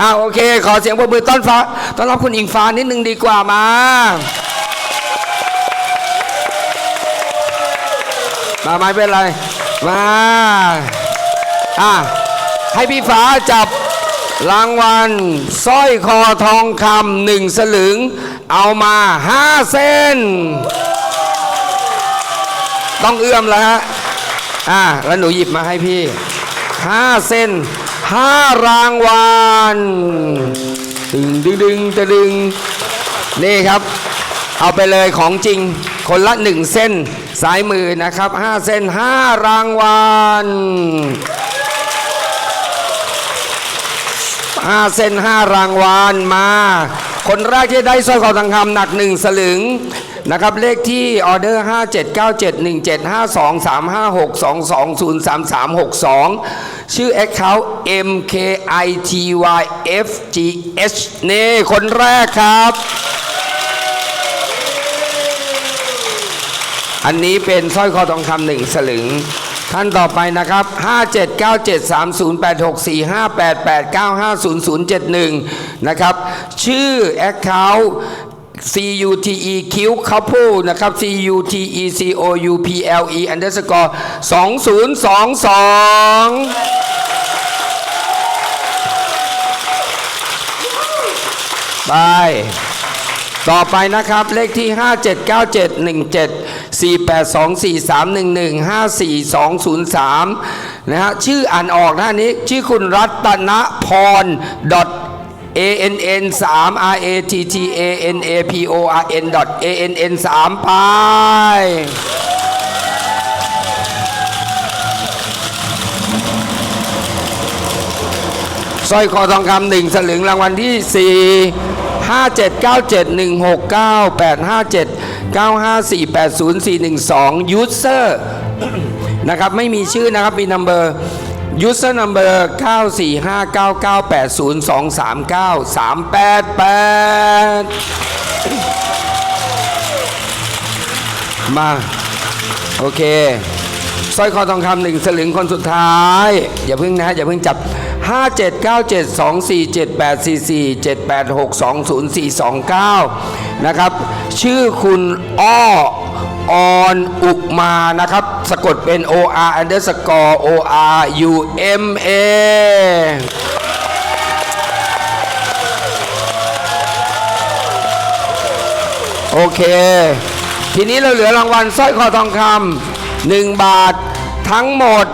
อ่าวโอเค ขอเสียงปรบมือต้อนฟ้าต้อนรับคุณอิงฟ้านิดนึงดีกว่ามา มาไม่เป็นไร มาอะให้พี่ฟ้าจับรางวัลสร้อยคอทองคำหนึ่งสลึง เอามาห้าเส้น ต้องเอื้อมแล้วฮะอะแล้วหนูหยิบมาให้พี่ห้าเส้น ห้ารางวัลดึงดึงดึงตะดึงนี่ครับ เอาไปเลยของจริง คนละหนึ่งเส้นซ้ายมือนะครับห้าเส้นห้ารางวัลห้าเส้นห้ารางวัลมา คนแรกที่ได้สร้อยคอทองคำหนักหนึ่งสลึง นะครับเลขที่ออเดอร์ 579717523562203362 ชื่อ Account MKITYFGH นี่คนแรกครับ อันนี้เป็นสร้อยคอทองคำหนึ่งสลึงท่านต่อไปนะครับ 579730864588950071 นะครับ ชื่อ Account CUTE Q Couple นะครับ CUTE COUPLE underscore 2022 ไป ต่อไปนะครับ เลขที่ 579717482431154203นะฮะชื่ออ่านออกนะอันนี้ ชื่อคุณรัตนพรดอท a n n 3 r a t t a n a p o r n a n n 3ไปสร้อยคอทองคำหนึ่งสลึงรางวัลที่ 4 5 7 9 7 1 6 9 8 5 7 9 5 4 8 0 4 1 2 ยูเซอร์นะครับ ไม่มีชื่อนะครับ มีนัมเบอร์ ยูสเซอร์นัมเบอร์9 4 5 9 9 8 0 2 3 9 3 8 8 มา โอเคสร้อยคอทองคำหนึ่งสลึงคนสุดท้าย อย่าเพิ่งนะอย่าเพิ่งจับ 5 7 9 7 2 4 7 8 4 4 7 8 6 2 0 4 2 9 นะครับ ชื่อคุณอ้อออนอุกมานะครับ สะกดเป็น O R underscore O R U M A โอเค ทีนี้เราเหลือรางวัลสร้อยคอทองคำหนึ่งบาททั้งหมด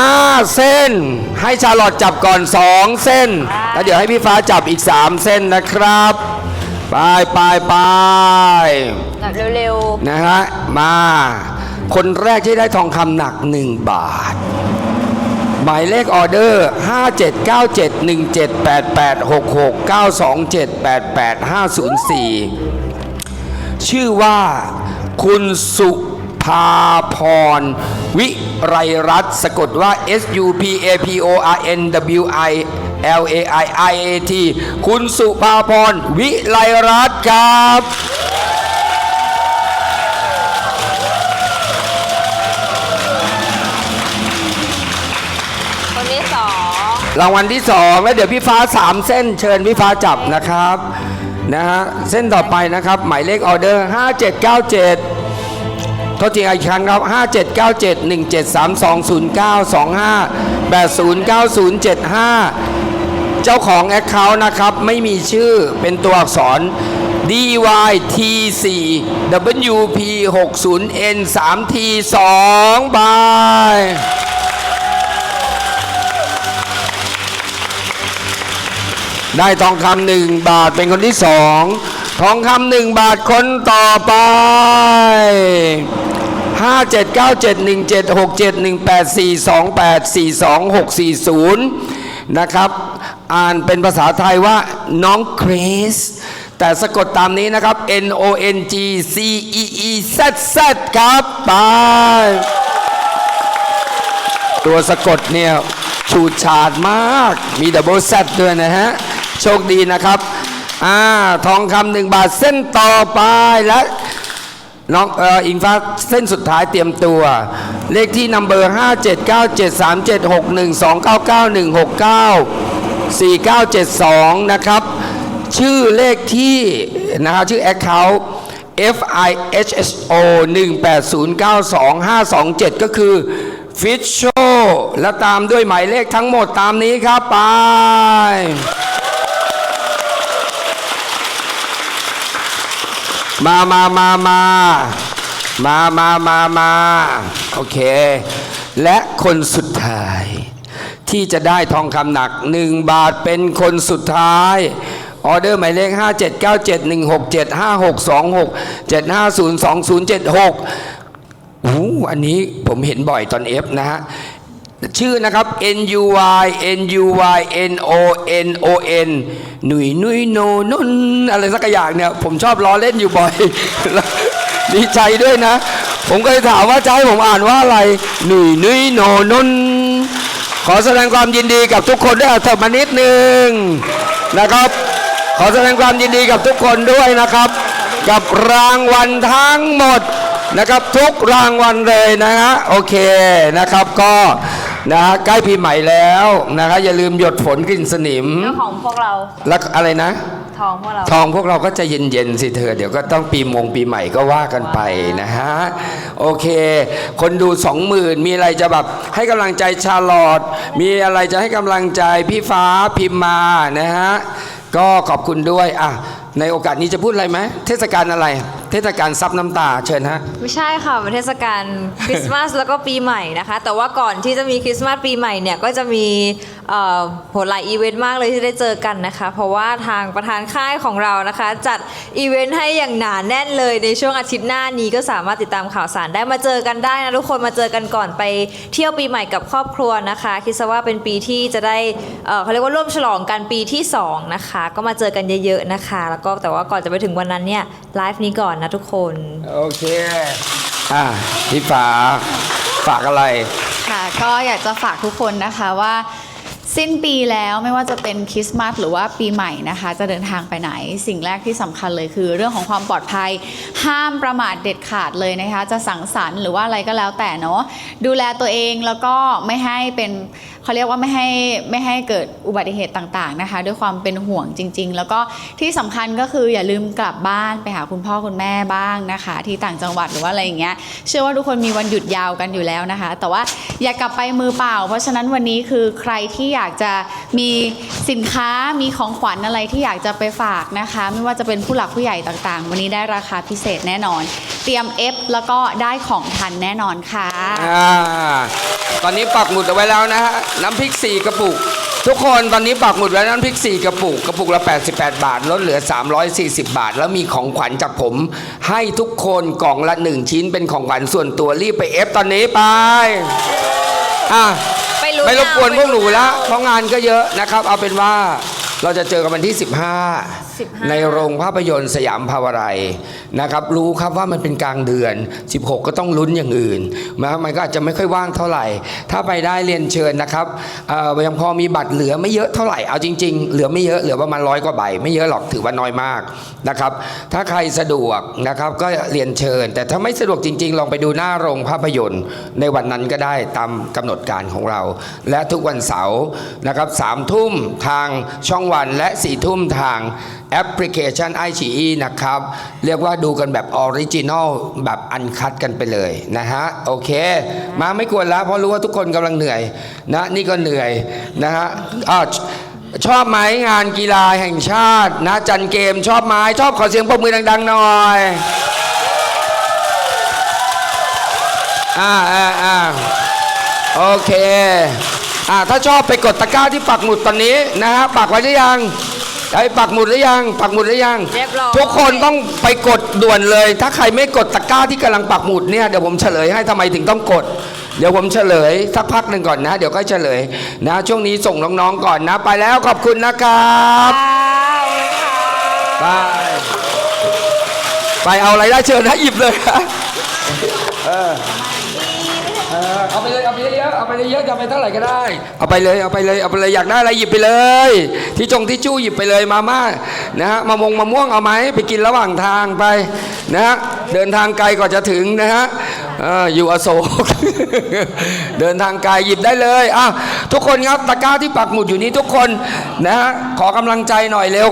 5 เส้น ให้ชาลอตจับก่อน 2 เส้น แล้วเดี๋ยวให้พี่ฟ้าจับอีก 3 เส้นนะครับ ไปไปไปแบบเร็วนะฮะ มา คนแรกที่ได้ทองคำหนัก 1 บาท หมายเลขออเดอร์ 579717886692788504 ชื่อว่าคุณสุภาพร วิไรรัตสะกดว่า S U P A P O R N W I L A I I A T คุณสุภาพร วิไรรัตครับ รางวัลที่สองแล้วเดี๋ยวพี่ฟ้าสามเส้นเชิญพี่ฟ้าจับนะครับนะฮะเส้นต่อไปนะครับ หมายเลขออเดอร์ 5797โทษทีอีกครั้งครับ 5797 17320925 809075 เจ้าของแอคเคาท์นะครับ ไม่มีชื่อเป็นตัวอักษร DYT4 WP 60N 3T 2 บาย ได้ทองคำหนึ่งบาทเป็นคนที่สองทองคำหนึ่งบาทคนต่อไปห้าเจ็ดเก้าเจ็ดหนึ่งเจ็ดหกเจ็ดหนึ่งแปดสี่สองแปดสี่สองหกสี่ศูนย์นะครับ อ่านเป็นภาษาไทยว่าน้องคริสแต่สะกดตามนี้นะครับ N O N G C E E Z Z ครับไปตัวสะกดเนี่ยฉูดฉาดมาก มีดับเบิลแซด้วยนะฮะ โชคดีนะครับอ่าทองคำหนึ่งบาทเส้นต่อไปและน้องเอ่ออิงฟ้าเส้นสุดท้ายเตรียมตัว เลขที่นัมเบอร์ 5 7 9 7 3 7 6 1 2 9 9 1 6 9 4972 นะครับ ชื่อเลขที่นะครับชื่อ Account FIHSO 18092 527ก็คือ Fish Show และตามด้วยหมายเลขทั้งหมดตามนี้ครับ ไป มามามามามามามามาโอเค และคนสุดท้าย ที่จะได้ทองคำหนัก1บาทเป็นคนสุดท้ายออเดอร์หมายเลข 579716756267502076อู้อันนี้ผมเห็นบ่อยตอน F นะฮะ ชื่อนะครับ N U Y N U Y N O N O N หนุยนุยโนนุนอะไรสักอย่างเนี่ย ผมชอบล้อเล่นอยู่บ่อยดีใจด้วยนะ ผมก็เลยถามว่าให้ผมอ่านว่าอะไร หนุยนุยโนนุนขอแสดงความยินดีกับทุกคนด้วยเถอะมานิดนึงนะครับ ขอแสดงความยินดีกับทุกคนด้วยนะครับ กับรางวัลทั้งหมดนะครับทุกรางวัลเลยนะฮะโอเคนะครับก็ นะฮะใกล้ปีใหม่แล้วนะครับอย่าลืมหยดฝนกลิ่นสนิมเรื่องของพวกเรา แล้วอะไรนะ ทองพวกเรา ทองพวกเราก็จะเย็นๆสิเธอ เดี๋ยวก็ต้องปีมงปีใหม่ก็ว่ากันไปนะฮะ โอเค คนดูสองหมื่นมีอะไรจะแบบให้กำลังใจชาลอตมีอะไรจะให้กำลังใจพี่ฟ้าพิมพ์มานะฮะ ก็ขอบคุณด้วยอะในโอกาสนี้จะพูดอะไรไหมเทศกาลอะไร เทศกาลซับน้ำตาเชิญฮะ ไม่ใช่ค่ะเป็นเทศกาลคริสต์มาส แล้วก็ปีใหม่นะคะ แต่ว่าก่อนที่จะมีคริสต์มาสปีใหม่เนี่ยก็จะมีเอ่อโหหลายอีเวนต์มากเลยที่ได้เจอกันนะคะ เพราะว่าทางประธานค่ายของเรานะคะ จัดอีเวนต์ให้อย่างหนาแน่นเลยในช่วงอาทิตย์หน้านี้ก็สามารถติดตามข่าวสารได้มาเจอกันได้นะทุกคนมาเจอกันก่อนไปเที่ยวปีใหม่กับครอบครัวนะคะ คิดซะว่าเป็นปีที่จะได้เอ่อเขาเรียกว่าร่วมฉลองกันปีที่สองนะคะ ก็มาเจอกันเยอะๆนะคะ แล้วก็แต่ว่าก่อนจะไปถึงวันนั้นเนี่ยไลฟ์นี้ก่อนนะทุกคน โอเค อะพี่ฟ้าฝากอะไร ค่ะก็อยากจะฝากทุกคนนะคะว่า สิ้นปีแล้วไม่ว่าจะเป็นคริสต์มาสหรือว่าปีใหม่นะคะ จะเดินทางไปไหน สิ่งแรกที่สำคัญเลยคือ เรื่องของความปลอดภัย ห้ามประมาทเด็ดขาดเลยนะคะ จะสังสรรค์หรือว่าอะไรก็แล้วแต่เนาะดูแลตัวเองแล้วก็ไม่ให้เป็น เขาเรียกว่าไม่ให้ไม่ให้เกิดอุบัติเหตุต่างๆนะคะ ด้วยความเป็นห่วงจริง ๆ แล้วก็ที่สำคัญก็คืออย่าลืมกลับบ้านไปหาคุณพ่อคุณแม่บ้างนะคะ ที่ต่างจังหวัดหรือว่าอะไรอย่างเงี้ยเชื่อว่าทุกคนมีวันหยุดยาวกันอยู่แล้วนะคะ แต่ว่าอย่ากลับไปมือเปล่า เพราะฉะนั้นวันนี้คือใครที่อยากจะมีสินค้ามีของขวัญอะไรที่อยากจะไปฝากนะคะ ไม่ว่าจะเป็นผู้หลักผู้ใหญ่ต่างๆ วันนี้ได้ราคาพิเศษแน่นอน เตรียมเอฟแล้วก็ได้ของทันแน่นอนค่ะ อ่าตอนนี้ปักหมุดเอาไว้แล้วนะฮะน้ำพริก4กระปุก ทุกคนตอนนี้ปักหมุดไว้น้ำพริก4กระปุกกระปุกละ 88 บาท ลดเหลือ 340 บาท แล้วมีของขวัญจากผม ให้ทุกคนกล่องละ1ชิ้นเป็นของขวัญส่วนตัวรีบไปเอฟตอนนี้ไปอะไปลุ้นไม่รบกวนเอาพวกหนูไปลุ้นแล้วเอาเพราะงานก็เยอะนะครับ เอาเป็นว่า เราจะเจอกันวันที่15 15 ในโรงภาพยนตร์สยามภาวไรนะครับ รู้ครับว่ามันเป็นกลางเดือน 16 ก็ต้องลุ้นอย่างอื่นนะมันก็อาจจะไม่ค่อยว่างเท่าไหร่ ถ้าไปได้เรียนเชิญนะครับเอ่อยังพอมีบัตรเหลือไม่เยอะเท่าไหร่เอาจริง ๆ เหลือไม่เยอะเหลือประมาณร้อยกว่าใบไม่เยอะหรอกถือว่าน้อยมากนะครับ ถ้าใครสะดวกนะครับก็เรียนเชิญ แต่ถ้าไม่สะดวกจริง ๆ ลองไปดูหน้าโรงภาพยนตร์ ในวันนั้นก็ได้ตามกำหนดการของเรา และทุกวันเสาร์นะครับสามทุ่มทางช่องวันและสี่ทุ่มทางแอปพลิเคชันไอชีนะครับ เรียกว่าดูกันแบบออริจินอลแบบอันคัดกันไปเลยนะฮะ โอเค มาไม่ควรแล้วเพราะรู้ว่าทุกคนกำลังเหนื่อยนะนี่ก็เหนื่อยนะฮะอ้าวชอบไหมงานกีฬาแห่งชาตินะจันเกมชอบไหมชอบขอเสียงปรบมือดัง ๆ หน่อยอ่าอ่าอ่าโอเค อ่าถ้าชอบไปกดตะกร้าที่ปักหมุดตอนนี้นะฮะปักไว้หรือยังไอ้ปักหมุดหรือยัง ปักหมุดหรือยังเรียบร้อย ทุกคนต้องไปกดด่วนเลย ถ้าใครไม่กดตะกร้าที่กำลังปักหมุดเนี่ยเดี๋ยวผมเฉลยให้ทำไมถึงต้องกด เดี๋ยวผมเฉลยสักพักหนึ่งก่อนนะ เดี๋ยวก็เฉลยนะช่วงนี้ส่งน้องๆก่อนนะ ไปแล้วขอบคุณนะครับไปไปเอาอะไรได้เชิญนะหยิบเลยนะเออเออเอาไปเลยเอา ไปเยอะๆเอาไปเยอะจะไปเท่าไหร่ก็ได้ เอาไปเลยเอาไปเลยเอาไปเลยอยากได้อะไรหยิบไปเลย ที่จงที่จู้หยิบไปเลยมาม่านะฮะมะมงมะม่วงเอาไหมไปกินระหว่างทางไปนะฮะเดินทางไกลกว่าจะถึงนะฮะอยู่อโศกเดินทางไกลหยิบได้เลยอะทุกคนครับตะกร้าที่ปักหมุดอยู่นี้ทุกคนนะฮะขอกำลังใจหน่อยเร็ว